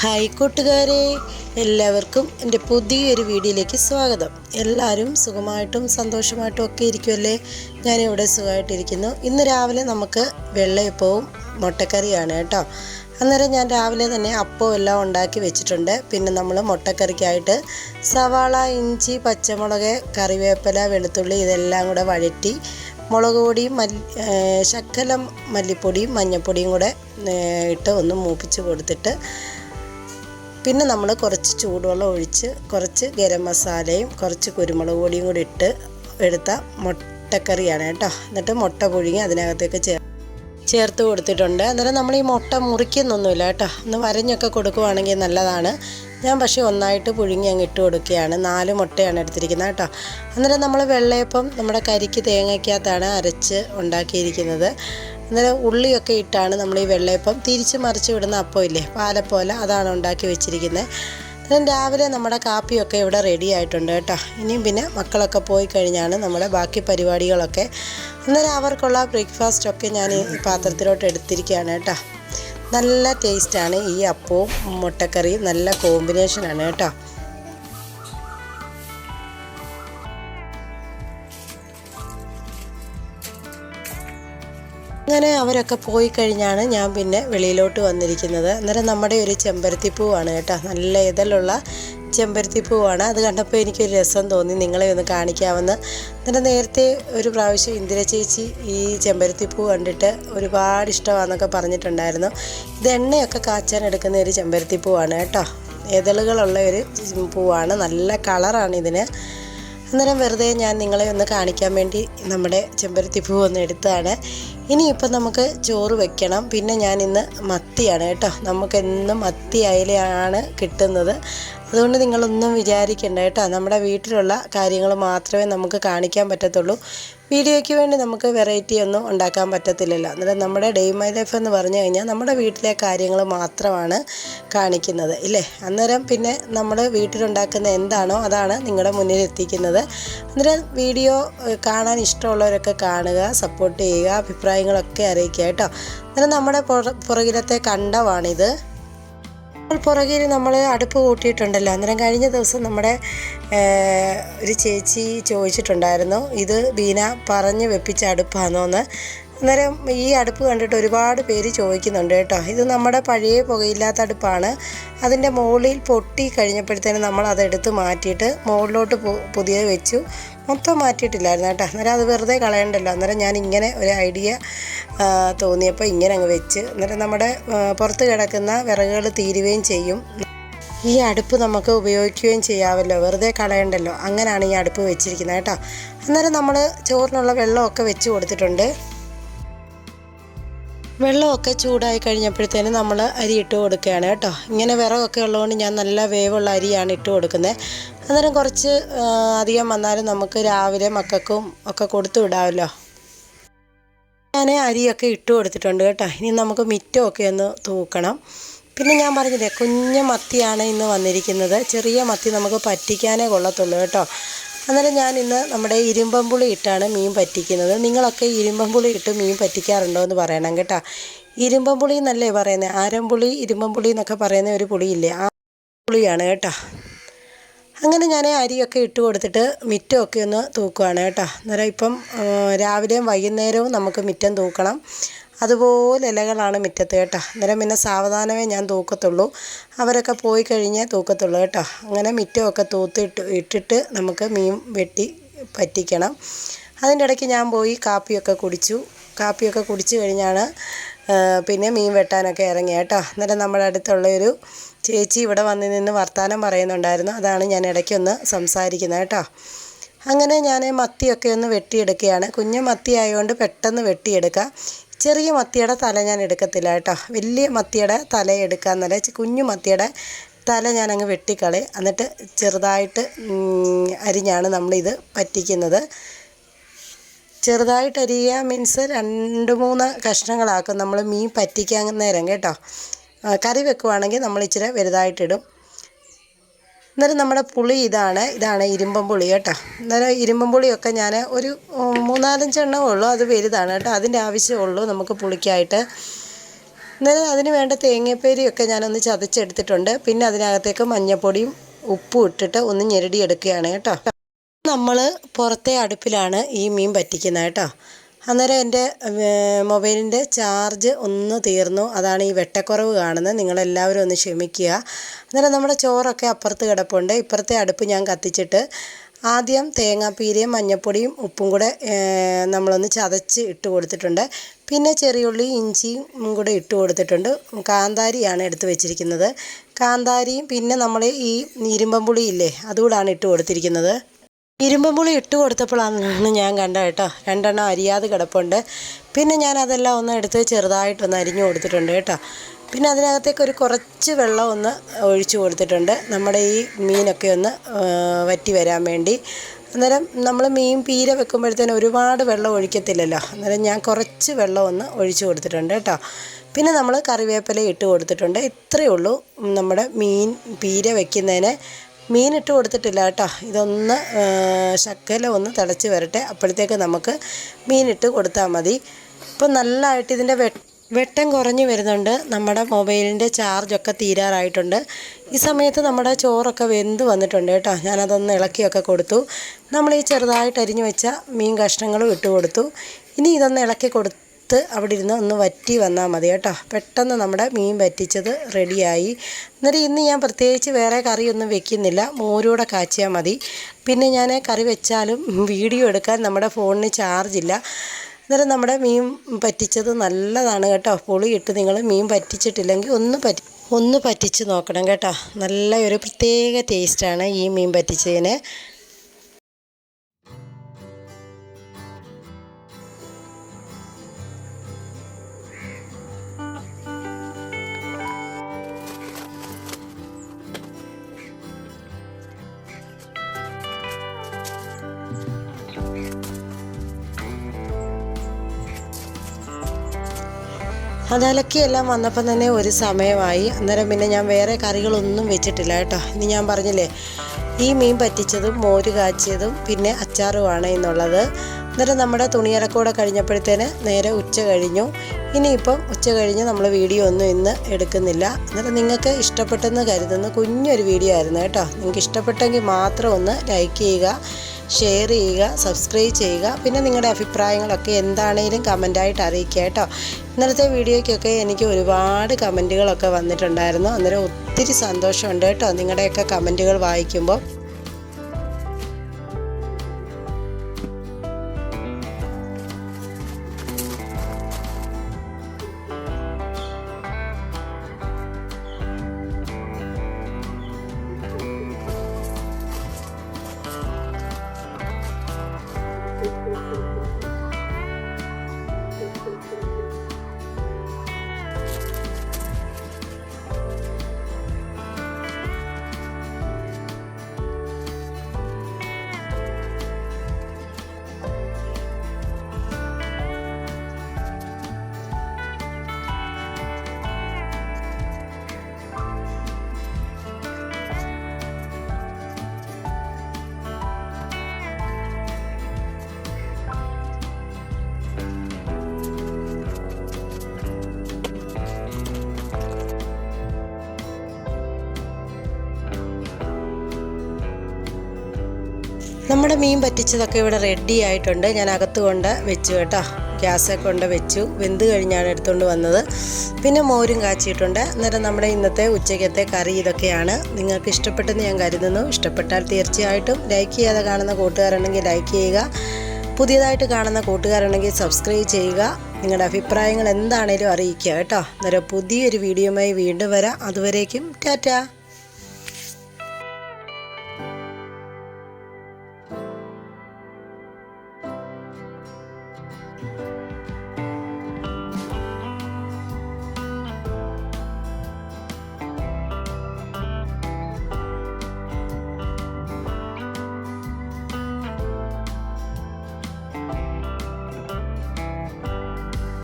Hi കൂട്ടുകാരെ എല്ലാവർക്കും എന്റെ പുതിയൊരു വീഡിയോയിലേക്ക് സ്വാഗതം. എല്ലാവരും സുഖമായിട്ടും സന്തോഷമായിട്ടും ഒക്കെ ഇരിക്കുമല്ലേ ഞാനിവിടെ സുഖമായിട്ടിരിക്കുന്നു. ഇന്ന് രാവിലെ നമുക്ക് വെള്ളയപ്പവും മുട്ടക്കറിയാണ് കേട്ടോ. അന്നേരം ഞാൻ രാവിലെ തന്നെ അപ്പവും എല്ലാം ഉണ്ടാക്കി വെച്ചിട്ടുണ്ട്. പിന്നെ നമ്മൾ മുട്ടക്കറിക്കായിട്ട് സവാള ഇഞ്ചി പച്ചമുളക് കറിവേപ്പില വെളുത്തുള്ളി ഇതെല്ലാം കൂടെ വഴറ്റി മുളക് പൊടിയും മല്ലി ശക്കലം മല്ലിപ്പൊടിയും മഞ്ഞൾപ്പൊടിയും കൂടെ ഇട്ട് ഒന്ന് മൂപ്പിച്ച് കൊടുത്തിട്ട് പിന്നെ നമ്മൾ കുറച്ച് ചൂടുവെള്ളം ഒഴിച്ച് കുറച്ച് ഗരം മസാലയും കുറച്ച് കുരുമുളക് പൊടിയും കൂടി ഇട്ട് എടുത്ത മുട്ടക്കറിയാണ് കേട്ടോ. എന്നിട്ട് മുട്ട പുഴുങ്ങി അതിനകത്തേക്ക് ചേർ ചേർത്ത് കൊടുത്തിട്ടുണ്ട്. അന്നേരം നമ്മൾ ഈ മുട്ട മുറിക്കുന്നൊന്നുമില്ല കേട്ടോ. ഒന്ന് വരഞ്ഞൊക്കെ കൊടുക്കുവാണെങ്കിൽ നല്ലതാണ്. ഞാൻ പക്ഷേ ഒന്നായിട്ട് പുഴുങ്ങി അങ്ങ് ഇട്ട് കൊടുക്കുകയാണ്. നാല് മുട്ടയാണ് എടുത്തിരിക്കുന്നത് കേട്ടോ. അന്നേരം നമ്മൾ വെള്ളയപ്പം നമ്മുടെ കരിക്ക് തേങ്ങയ്ക്കകത്താണ് അരച്ച് ഉണ്ടാക്കിയിരിക്കുന്നത്. അന്നേരം ഉള്ളിയൊക്കെ ഇട്ടാണ് നമ്മൾ ഈ വെള്ളയപ്പം തിരിച്ച് മറിച്ച് വിടുന്ന അപ്പം ഇല്ലേ പാലപ്പോലെ അതാണ് ഉണ്ടാക്കി വെച്ചിരിക്കുന്നത് അന്നേരം രാവിലെ നമ്മുടെ കാപ്പിയൊക്കെ ഇവിടെ റെഡി ആയിട്ടുണ്ട് കേട്ടോ. ഇനിയും പിന്നെ മക്കളൊക്കെ പോയി കഴിഞ്ഞാണ് നമ്മുടെ ബാക്കി പരിപാടികളൊക്കെ. അന്നേരം അവർക്കുള്ള ബ്രേക്ക്ഫാസ്റ്റ് ഒക്കെ ഞാൻ ഈ പാത്രത്തിലോട്ട് എടുത്തിരിക്കുകയാണ് കേട്ടോ. നല്ല ടേസ്റ്റാണ് ഈ അപ്പവും മുട്ടക്കറിയും നല്ല കോമ്പിനേഷനാണ് കേട്ടോ. അങ്ങനെ അവരൊക്കെ പോയി കഴിഞ്ഞാണ് ഞാൻ പിന്നെ വെളിയിലോട്ട് വന്നിരിക്കുന്നത്. അന്നേരം നമ്മുടെ ഒരു ചെമ്പരത്തി പൂവാണ് കേട്ടോ. നല്ല ഇതളുള്ള ചെമ്പരത്തി പൂവാണ്. അത് കണ്ടപ്പോൾ എനിക്കൊരു രസം തോന്നി. നിങ്ങളെ ഒന്ന് കാണിക്കാമെന്ന്. എന്നിട്ട് നേരത്തെ ഒരു പ്രാവശ്യം ഇന്ദിര ചേച്ചി ഈ ചെമ്പരത്തി പൂ കണ്ടിട്ട് ഒരുപാട് ഇഷ്ടമാണെന്നൊക്കെ പറഞ്ഞിട്ടുണ്ടായിരുന്നു. ഇത് എണ്ണയൊക്കെ കാച്ചാൻ എടുക്കുന്ന ഒരു ചെമ്പരത്തി പൂവാണ് കേട്ടോ. ഇതളുകളുള്ള ഒരു പൂവാണ്. നല്ല കളറാണ് ഇതിന്. അന്നേരം വെറുതെ ഞാൻ നിങ്ങളെ ഒന്ന് കാണിക്കാൻ വേണ്ടി നമ്മുടെ ചെമ്പരത്തി പൂ ഒന്ന് എടുത്തതാണ്. ഇനിയിപ്പം നമുക്ക് ചോറ് വെക്കണം. പിന്നെ ഞാൻ ഇന്ന് മത്തിയാണ് കേട്ടോ. നമുക്കെന്നും മത്തി അയിലയാണ് കിട്ടുന്നത്. അതുകൊണ്ട് നിങ്ങളൊന്നും വിചാരിക്കേണ്ട കേട്ടോ. നമ്മുടെ വീട്ടിലുള്ള കാര്യങ്ങൾ മാത്രമേ നമുക്ക് കാണിക്കാൻ പറ്റത്തുള്ളൂ. വീഡിയോയ്ക്ക് വേണ്ടി നമുക്ക് വെറൈറ്റി ഒന്നും ഉണ്ടാക്കാൻ പറ്റത്തില്ലല്ലോ. അന്നേരം നമ്മുടെ ഡേ മൈ ലൈഫ് എന്ന് പറഞ്ഞു കഴിഞ്ഞാൽ നമ്മുടെ വീട്ടിലെ കാര്യങ്ങൾ മാത്രമാണ് കാണിക്കുന്നത് ഇല്ലേ? അന്നേരം പിന്നെ നമ്മൾ വീട്ടിലുണ്ടാക്കുന്ന എന്താണോ അതാണ് നിങ്ങളുടെ മുന്നിൽ എത്തിക്കുന്നത്. അന്നേരം വീഡിയോ കാണാൻ ഇഷ്ടമുള്ളവരൊക്കെ കാണുക സപ്പോർട്ട് ചെയ്യുക അഭിപ്രായങ്ങളൊക്കെ അറിയിക്കുക കേട്ടോ. അന്നേരം നമ്മുടെ പുറ പുറകിലത്തെ കണ്ടമാണിത്. പുറകിൽ നമ്മൾ അടുപ്പ് കൂട്ടിയിട്ടുണ്ടല്ലോ. അന്നേരം കഴിഞ്ഞ ദിവസം നമ്മുടെ ഒരു ചേച്ചി ചോദിച്ചിട്ടുണ്ടായിരുന്നു ഇത് ബീന പറഞ്ഞ് വെപ്പിച്ച അടുപ്പാണോ എന്ന് അന്നേരം ഈ അടുപ്പ് കണ്ടിട്ട് ഒരുപാട് പേര് ചോദിക്കുന്നുണ്ട് കേട്ടോ. ഇത് നമ്മുടെ പഴയ പുകയില്ലാത്ത അടുപ്പാണ്. അതിന്റെ മുകളിൽ പൊട്ടി കഴിഞ്ഞപ്പോഴത്തേനും നമ്മൾ അതെടുത്ത് മാറ്റിയിട്ട് മുകളിലോട്ട് പുതിയ വെച്ചു. മൊത്തം മാറ്റിയിട്ടില്ലായിരുന്നു കേട്ടോ. അന്നേരം അത് വെറുതെ കളയണ്ടല്ലോ. അന്നേരം ഞാൻ ഇങ്ങനെ ഒരു ഐഡിയ തോന്നിയപ്പോൾ ഇങ്ങനെ അങ്ങ് വെച്ച്. അന്നേരം നമ്മുടെ പുറത്ത് കിടക്കുന്ന വിറകുകൾ തീരുകയും ചെയ്യും. ഈ അടുപ്പ് നമുക്ക് ഉപയോഗിക്കുകയും ചെയ്യാമല്ലോ വെറുതെ കളയണ്ടല്ലോ. അങ്ങനെയാണ് ഈ അടുപ്പ് വെച്ചിരിക്കുന്നത് കേട്ടോ. അന്നേരം നമ്മൾ ചോറിനുള്ള വെള്ളമൊക്കെ വെച്ച് കൊടുത്തിട്ടുണ്ട്. വെള്ളമൊക്കെ ചൂടായി കഴിഞ്ഞപ്പോഴത്തേനും നമ്മൾ അരി ഇട്ട് കൊടുക്കുകയാണ് കേട്ടോ. ഇങ്ങനെ വിറകൊക്കെ ഉള്ളതുകൊണ്ട് ഞാൻ നല്ല വേവുള്ള അരിയാണ് ഇട്ട് കൊടുക്കുന്നത്. അന്നേരം കുറച്ച് അധികം വന്നാലും നമുക്ക് രാവിലെ മക്കൾക്കും ഒക്കെ കൊടുത്തു വിടാമല്ലോ. ഞാൻ അരിയൊക്കെ ഇട്ട് കൊടുത്തിട്ടുണ്ട് കേട്ടോ. ഇനി നമുക്ക് മിറ്റമൊക്കെ ഒന്ന് തൂക്കണം. പിന്നെ ഞാൻ പറഞ്ഞില്ലേ കുഞ്ഞ മത്തിയാണ് ഇന്ന് വന്നിരിക്കുന്നത്. ചെറിയ മത്തി നമുക്ക് പറ്റിക്കാനേ കൊള്ളത്തുള്ളൂ കേട്ടോ. അന്നേരം ഞാൻ ഇന്ന് നമ്മുടെ ഇരുമ്പമ്പുളി ഇട്ടാണ് മീൻ പറ്റിക്കുന്നത്. നിങ്ങളൊക്കെ ഇരുമ്പമ്പുളി ഇട്ട് മീൻ പറ്റിക്കാറുണ്ടോ എന്ന് പറയണം കേട്ടോ. ഇരുമ്പമ്പുളി എന്നല്ലേ പറയുന്നത് ആരമ്പുളി ഇരുമ്പമ്പുളി എന്നൊക്കെ പറയുന്ന ഒരു പുളിയില്ലേ? ആ പുളിയാണ് കേട്ടോ. അങ്ങനെ ഞാൻ അരിയൊക്കെ ഇട്ട് കൊടുത്തിട്ട് മിറ്റമൊക്കെ ഒന്ന് തൂക്കുവാണ് കേട്ടോ. അന്നേരം ഇപ്പം രാവിലെയും വൈകുന്നേരവും നമുക്ക് മിറ്റം തൂക്കണം. അതുപോലെ ഇലകളാണ് മുറ്റത്ത് കേട്ടോ. അന്നേരം പിന്നെ സാവധാനമേ ഞാൻ തൂക്കത്തുള്ളൂ. അവരൊക്കെ പോയി കഴിഞ്ഞേ തൂക്കത്തുള്ളൂ കേട്ടോ. അങ്ങനെ മുറ്റമൊക്കെ തൂത്തിട്ട് ഇട്ടിട്ട് നമുക്ക് മീൻ വെട്ടി പറ്റിക്കണം. അതിന്റെ ഇടയ്ക്ക് ഞാൻ പോയി കാപ്പിയൊക്കെ കുടിച്ചു. കാപ്പിയൊക്കെ കുടിച്ചു കഴിഞ്ഞാണ് പിന്നെ മീൻ വെട്ടാനൊക്കെ ഇറങ്ങി കേട്ടോ. അന്നേരം നമ്മുടെ അടുത്തുള്ള ഒരു ചേച്ചി ഇവിടെ വന്ന് നിന്ന് വർത്തമാനം പറയുന്നുണ്ടായിരുന്നു. അതാണ് ഞാൻ ഇടയ്ക്കൊന്ന് സംസാരിക്കുന്നത് കേട്ടോ. അങ്ങനെ ഞാൻ മത്തിയൊക്കെ ഒന്ന് വെട്ടിയെടുക്കുകയാണ്. കുഞ്ഞു മത്തി ആയതുകൊണ്ട് പെട്ടെന്ന് വെട്ടിയെടുക്കാം. ചെറിയ മത്തിയുടെ തല ഞാൻ എടുക്കത്തില്ല കേട്ടോ. വലിയ മത്തിയുടെ തല എടുക്കാന്നല്ല കുഞ്ഞു മത്തിയുടെ തല ഞാനങ്ങ് വെട്ടിക്കളി എന്നിട്ട് ചെറുതായിട്ട് അരിഞ്ഞാണ് നമ്മളിത് പറ്റിക്കുന്നത്. ചെറുതായിട്ട് അരിയുക മീൻസ് രണ്ട് മൂന്ന് കഷ്ണങ്ങളാക്കും നമ്മൾ മീൻ പറ്റിക്കാൻ നേരം കേട്ടോ. കറി വെക്കുവാണെങ്കിൽ നമ്മൾ ഇച്ചിരി വലുതായിട്ടിടും അന്നേരം നമ്മുടെ പുളി ഇതാണ് ഇതാണ് ഇരുമ്പം പുളി കേട്ടോ. അന്നേരം ഇരുമ്പം പുളിയൊക്കെ ഞാൻ ഒരു മൂന്നാലഞ്ച് എണ്ണം ഉള്ളൂ അത് വലുതാണ് കേട്ടോ. അതിന്റെ ആവശ്യമുള്ളൂ നമുക്ക് പുളിക്കായിട്ട്. എന്നാലും അതിന് വേണ്ട തേങ്ങാപ്പേരിയൊക്കെ ഞാനൊന്ന് ചതച്ചെടുത്തിട്ടുണ്ട്. പിന്നെ അതിനകത്തേക്ക് മഞ്ഞൾപ്പൊടിയും ഉപ്പും ഇട്ടിട്ട് ഒന്ന് ഞെരടിയെടുക്കുകയാണ് കേട്ടോ. നമ്മൾ പുറത്തെ അടുപ്പിലാണ് ഈ മീൻ പറ്റിക്കുന്നത് കേട്ടോ. അന്നേരം എന്റെ മൊബൈലിന്റെ ചാർജ് ഒന്ന് തീർന്നു. അതാണ് ഈ വെട്ടക്കുറവ് കാണുന്നത്. നിങ്ങളെല്ലാവരും ഒന്ന് ക്ഷമിക്കുക. അന്നേരം നമ്മുടെ ചോറൊക്കെ അപ്പുറത്ത് കിടപ്പുണ്ട്. ഇപ്പുറത്തെ അടുപ്പ് ഞാൻ കത്തിച്ചിട്ട് ആദ്യം തേങ്ങാപ്പീരയും മഞ്ഞപ്പൊടിയും ഉപ്പും കൂടെ നമ്മളൊന്ന് ചതച്ച് ഇട്ട് കൊടുത്തിട്ടുണ്ട്. പിന്നെ ചെറിയുള്ളി ഇഞ്ചിയും കൂടെ ഇട്ട് കൊടുത്തിട്ടുണ്ട്. കാന്താരിയാണ് എടുത്ത് വെച്ചിരിക്കുന്നത്. കാന്താരിയും പിന്നെ നമ്മൾ ഈ ഇരുമ്പം പുളിയില്ലേ അതുകൂടാണ് ഇട്ട് കൊടുത്തിരിക്കുന്നത്. ഇരുമ്പമ്പുളി ഇട്ട് കൊടുത്തപ്പോഴാണ് ഞാൻ കണ്ടത് കേട്ടോ. രണ്ടെണ്ണം അരിയാതെ കിടപ്പുണ്ട്. പിന്നെ ഞാൻ അതെല്ലാം ഒന്ന് എടുത്ത് ചെറുതായിട്ടൊന്ന് അരിഞ്ഞു കൊടുത്തിട്ടുണ്ട് കേട്ടോ. പിന്നെ അതിനകത്തേക്ക് ഒരു കുറച്ച് വെള്ളം ഒന്ന് ഒഴിച്ചു കൊടുത്തിട്ടുണ്ട്. നമ്മുടെ ഈ മീനൊക്കെ ഒന്ന് വറ്റി വരാൻ വേണ്ടി. അന്നേരം നമ്മൾ മീൻ പീര വെക്കുമ്പോഴത്തേന് ഒരുപാട് വെള്ളം ഒഴിക്കത്തില്ലല്ലോ. അന്നേരം ഞാൻ കുറച്ച് വെള്ളം ഒന്ന് ഒഴിച്ചു കൊടുത്തിട്ടുണ്ട് കേട്ടോ. പിന്നെ നമ്മൾ കറിവേപ്പില ഇട്ട് കൊടുത്തിട്ടുണ്ട്. ഇത്രയേ ഉള്ളൂ നമ്മുടെ മീൻ പീര വെക്കുന്നതിന്. മീൻ ഇട്ട് കൊടുത്തിട്ടില്ല കേട്ടോ. ഇതൊന്ന് ശക്കല ഒന്ന് തിളച്ച് വരട്ടെ. അപ്പോഴത്തേക്ക് നമുക്ക് മീനിട്ട് കൊടുത്താൽ മതി. ഇപ്പം നല്ലതായിട്ട് ഇതിന്റെ വെട്ടം കുറഞ്ഞു വരുന്നുണ്ട്. നമ്മുടെ മൊബൈലിന്റെ ചാർജൊക്കെ തീരാറായിട്ടുണ്ട്. ഈ സമയത്ത് നമ്മുടെ ചോറൊക്കെ വെന്ത് വന്നിട്ടുണ്ട് കേട്ടോ. ഞാനതൊന്ന് ഇളക്കിയൊക്കെ കൊടുത്തു. നമ്മൾ ഈ ചെറുതായിട്ട് അരിഞ്ഞു വെച്ച മീൻ കഷ്ണങ്ങളും ഇട്ട് കൊടുത്തു. ഇനി ഇതൊന്ന് ഇളക്കി കൊടുത്ത് എടുത്ത് അവിടെ ഇരുന്ന് ഒന്ന് വറ്റി വന്നാൽ മതി കേട്ടോ. പെട്ടെന്ന് നമ്മുടെ മീൻ വറ്റിച്ചത് റെഡിയായി. എന്നിട്ട് ഇന്ന് ഞാൻ പ്രത്യേകിച്ച് വേറെ കറിയൊന്നും വെക്കുന്നില്ല. മോരൂടെ കാച്ചിയാൽ മതി. പിന്നെ ഞാൻ കറി വെച്ചാലും വീഡിയോ എടുക്കാൻ നമ്മുടെ ഫോണിന് ചാർജില്ല അന്നേരം നമ്മുടെ മീൻ പറ്റിച്ചത് നല്ലതാണ് കേട്ടോ. പുളി ഇട്ട് നിങ്ങൾ മീൻ പറ്റിച്ചിട്ടില്ലെങ്കിൽ ഒന്ന് പറ്റി ഒന്ന് പറ്റിച്ച് നോക്കണം കേട്ടോ. നല്ല ഒരു പ്രത്യേക ടേസ്റ്റാണ് ഈ മീൻ പറ്റിച്ചതിന്. അതലക്കിയെല്ലാം വന്നപ്പം തന്നെ ഒരു സമയമായി. അന്നേരം പിന്നെ ഞാൻ വേറെ കറികളൊന്നും വെച്ചിട്ടില്ല കേട്ടോ. ഇനി ഞാൻ പറഞ്ഞില്ലേ ഈ മീൻ പറ്റിച്ചതും മോര് കാച്ചിയതും പിന്നെ അച്ചാറുമാണ് എന്നുള്ളത്. അന്നേരം നമ്മുടെ തുണിയിറക്കൂടെ കഴിഞ്ഞപ്പോഴത്തേന് നേരെ ഉച്ച കഴിഞ്ഞു. ഇനിയിപ്പം ഉച്ച കഴിഞ്ഞ് നമ്മൾ വീഡിയോ ഒന്നും ഇന്ന് എടുക്കുന്നില്ല. അന്നേരം നിങ്ങൾക്ക് ഇഷ്ടപ്പെട്ടെന്ന് കരുതുന്ന കുഞ്ഞൊരു വീഡിയോ ആയിരുന്നു കേട്ടോ. നിങ്ങൾക്ക് ഇഷ്ടപ്പെട്ടെങ്കിൽ മാത്രം ഒന്ന് ലൈക്ക് ചെയ്യുക. ഷെയർ ചെയ്യുക സബ്സ്ക്രൈബ് ചെയ്യുക. പിന്നെ നിങ്ങളുടെ അഭിപ്രായങ്ങളൊക്കെ എന്താണേലും കമന്റായിട്ട് അറിയിക്കുക കേട്ടോ. ഇന്നലത്തെ വീഡിയോയ്ക്കൊക്കെ എനിക്ക് ഒരുപാട് കമന്റുകളൊക്കെ വന്നിട്ടുണ്ടായിരുന്നു. അന്നേരം ഒത്തിരി സന്തോഷമുണ്ട് കേട്ടോ നിങ്ങളുടെയൊക്കെ കമന്റുകൾ വായിക്കുമ്പോൾ. നമ്മുടെ മീൻ പറ്റിച്ചതൊക്കെ ഇവിടെ റെഡി ആയിട്ടുണ്ട്. ഞാൻ അകത്ത് കൊണ്ട് വെച്ചു കേട്ടോ. ഗ്യാസൊക്കെ കൊണ്ട് വെച്ചു. വെന്ത് കഴിഞ്ഞാണ് എടുത്തുകൊണ്ട് വന്നത്. പിന്നെ മോരും കാച്ചിയിട്ടുണ്ട്. അന്നേരം നമ്മുടെ ഇന്നത്തെ ഉച്ചയ്ക്കത്തെ കറി ഇതൊക്കെയാണ്. നിങ്ങൾക്ക് ഇഷ്ടപ്പെട്ടെന്ന് ഞാൻ കരുതുന്നു. ഇഷ്ടപ്പെട്ടാൽ തീർച്ചയായിട്ടും ലൈക്ക് ചെയ്യാതെ കാണുന്ന കൂട്ടുകാരുണ്ടെങ്കിൽ ലൈക്ക് ചെയ്യുക. പുതിയതായിട്ട് കാണുന്ന കൂട്ടുകാരുണ്ടെങ്കിൽ സബ്സ്ക്രൈബ് ചെയ്യുക. നിങ്ങളുടെ അഭിപ്രായങ്ങൾ എന്താണേലും അറിയിക്കുക കേട്ടോ. അന്നേരം പുതിയൊരു വീഡിയോയുമായി വീണ്ടും വരാം. അതുവരേക്കും ടാറ്റ.